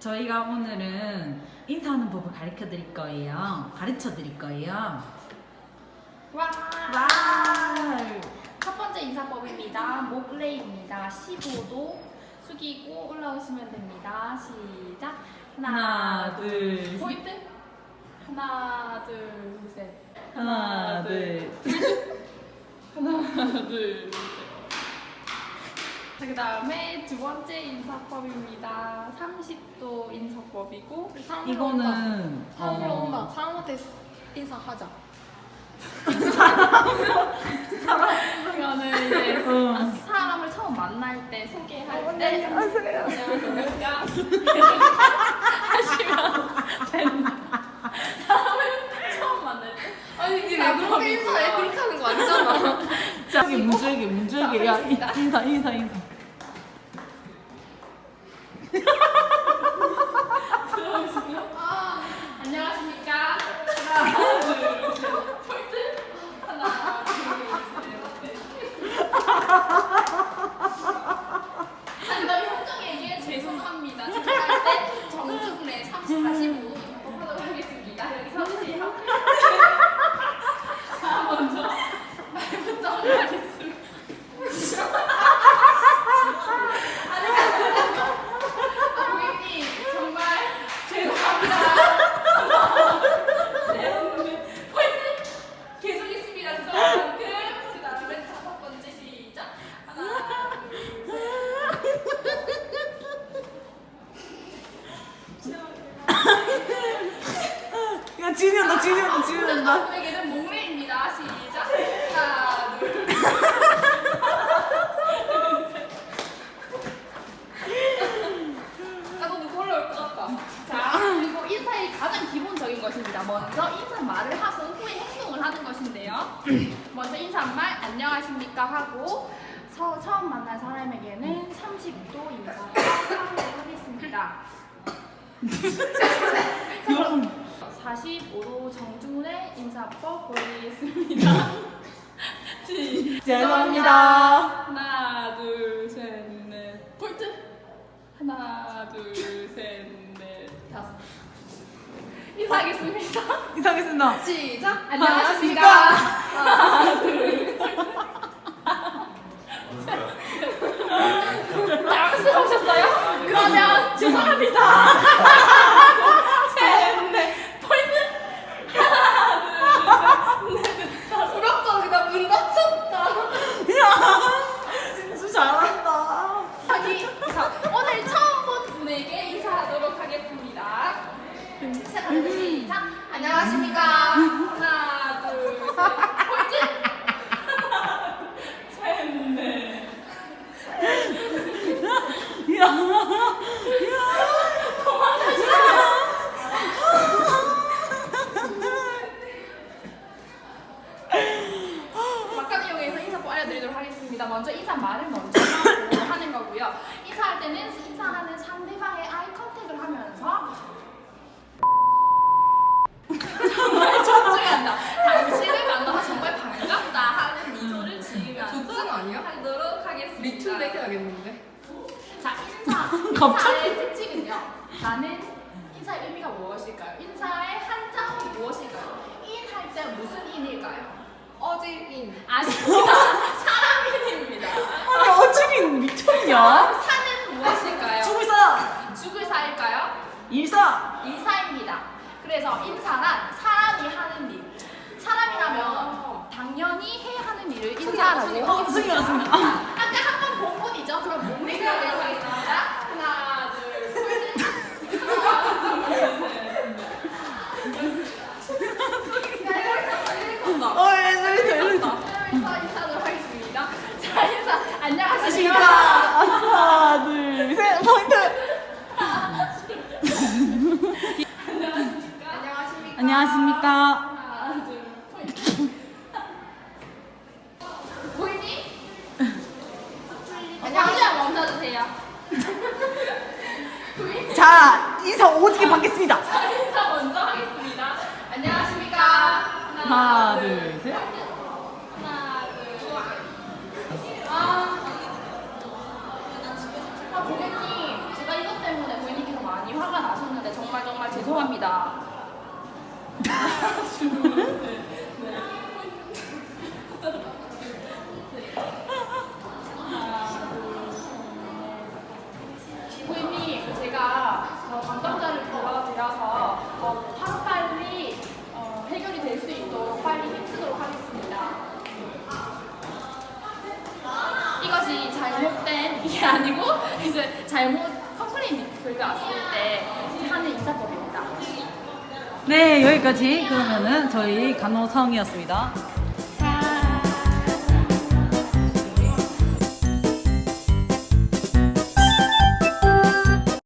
저희가 오늘은 인사하는 법을 가르쳐 드릴 거예요. 가르쳐 드릴 거예요. 와! 와! 첫 번째 인사법입니다. 목레입니다. 15도 숙이고 올라오시면 됩니다. 시작. 하나, 둘, 셋. 포인트. 하나, 둘, 셋. 하나, 둘. 하나, 둘, 셋. 자, 그 다음에 두 번째 인사법입니다. 30도 인사법이고 이거는 사람으로 어, 온다. 사람한테 인사하자. 이거는 이제 어. 사람을 처음 만날 때 소개할 어, 때 네, 안녕하세요. 안녕하십니까 하시면 됩니다. 사람을 처음 만날 때 아니 이게 왜 그렇게 인사해? 그렇게 자, 이게 문줄기, 문줄기. 야. 인사, 인사, 인사. 안녕하십니까 하나 둘셋 포인트 하나 둘셋 자 그다음에 현정에게 죄송합니다 죄송할 때 정중래 30, 45 하도록 하겠습니다 여기 서주세요 자 먼저 말부터 하겠습니다 아, 고객님 정말 죄송합니다. 네, 포인트 계속 있습니다. 죄송한 만큼 그 다음에 다섯 번째 시작. 하나, 둘, 야, 진이 셋. 온다. 고객에게는 목매입니다. 시작. 하나, 둘. 아, 너무 올라올 것 같다. 자, 그리고 인사의 가장 기본적인 것입니다. 먼저 인사말을 하고 후에 행동을 하는 것인데요. 먼저 인사말 안녕하십니까 하고 서, 처음 만난 사람에게는 30도 인사를 하겠습니다. 45도 정중래 인사법 보여드리겠습니다. 시작. 죄송합니다. 하나, 둘, 셋, 넷. 포인트. 하나, 둘, 셋, 넷, 다섯. 인사하겠습니다. 인사하겠습니다. 시작. 안녕하십니까. 하나, 둘. 당황스러우셨어요? 그러면 죄송합니다. 셋, 넷. 포인트. 하나, 둘, 셋, 다섯. 부럽다. 문 닫혔다. 야, 진짜 잘한다. 자기 자, 오늘 처음 본 분에게 인사하도록 하겠습니다. 자, 시작. 안녕하십니까. 하나, 둘, 셋. 포인트. 하나, 둘, 셋, 넷. 야, 야. 막간 이용해서 인사법 알려드리도록 하겠습니다. 먼저 인사 말을 먼저 하고 하는 거고요. 인사할 때는 인사하는 상대방의 아이 컨택을 하면서 정말 존중한다. 당신을 만나서 정말 반갑다 하는 미소를 지으면서 조증 아니야? 하도록 하겠습니다. 리툴 해야겠는데. 자, 인사의 특징은요. 나는 인사의 의미가 무엇일까요? 인사의 한자어는 무엇일까요? 인 할 때 무슨 인일까요? 어지인. 아닙니다. 사람인입니다. 아니, 어찌긴 미쳤냐? 사는 무엇일까요? 죽을 사! 죽을 사일까요? 일사! 일사입니다. 그래서 인사란 사람이 하는 일. 사람이라면 당연히 해야 하는 일을 인사라고 어, 승희 알았습니다. 아까 한 번 본 분이죠? 그럼 몸매가 되겠습니다. 하나, 둘, 셋. 하나, 둘, 셋. 어, 예, 저기, 저기. 인사 인사하도록 하겠습니다. 자, 인사 안녕하십니까. 안녕하십니까? 하나, 둘, 셋, 포인트! 안녕하십니까? 하나. 보이니? 안녕하세요. 먼저 주세요. 보이니? 자, 인사 오지게 받겠습니다. 자, 인사 먼저 하겠습니다. 안녕하십니까? 하나, 둘, 셋. 하나, 둘. 아, 아 고객님, 제가 이것 때문에 고객님께서 많이 화가 죄송합니다. 부모님 제가 어, 담당자를 불러드려서 어, 하루빨리 어, 해결이 될 수 있도록 빨리 힘쓰도록 하겠습니다. 이것이 잘못된 이게 아니고 이제 잘못 컴플레인 들가 왔을 때 하는 인사법입니다. 네, 여기까지 그러면은 저희 간호성이었습니다.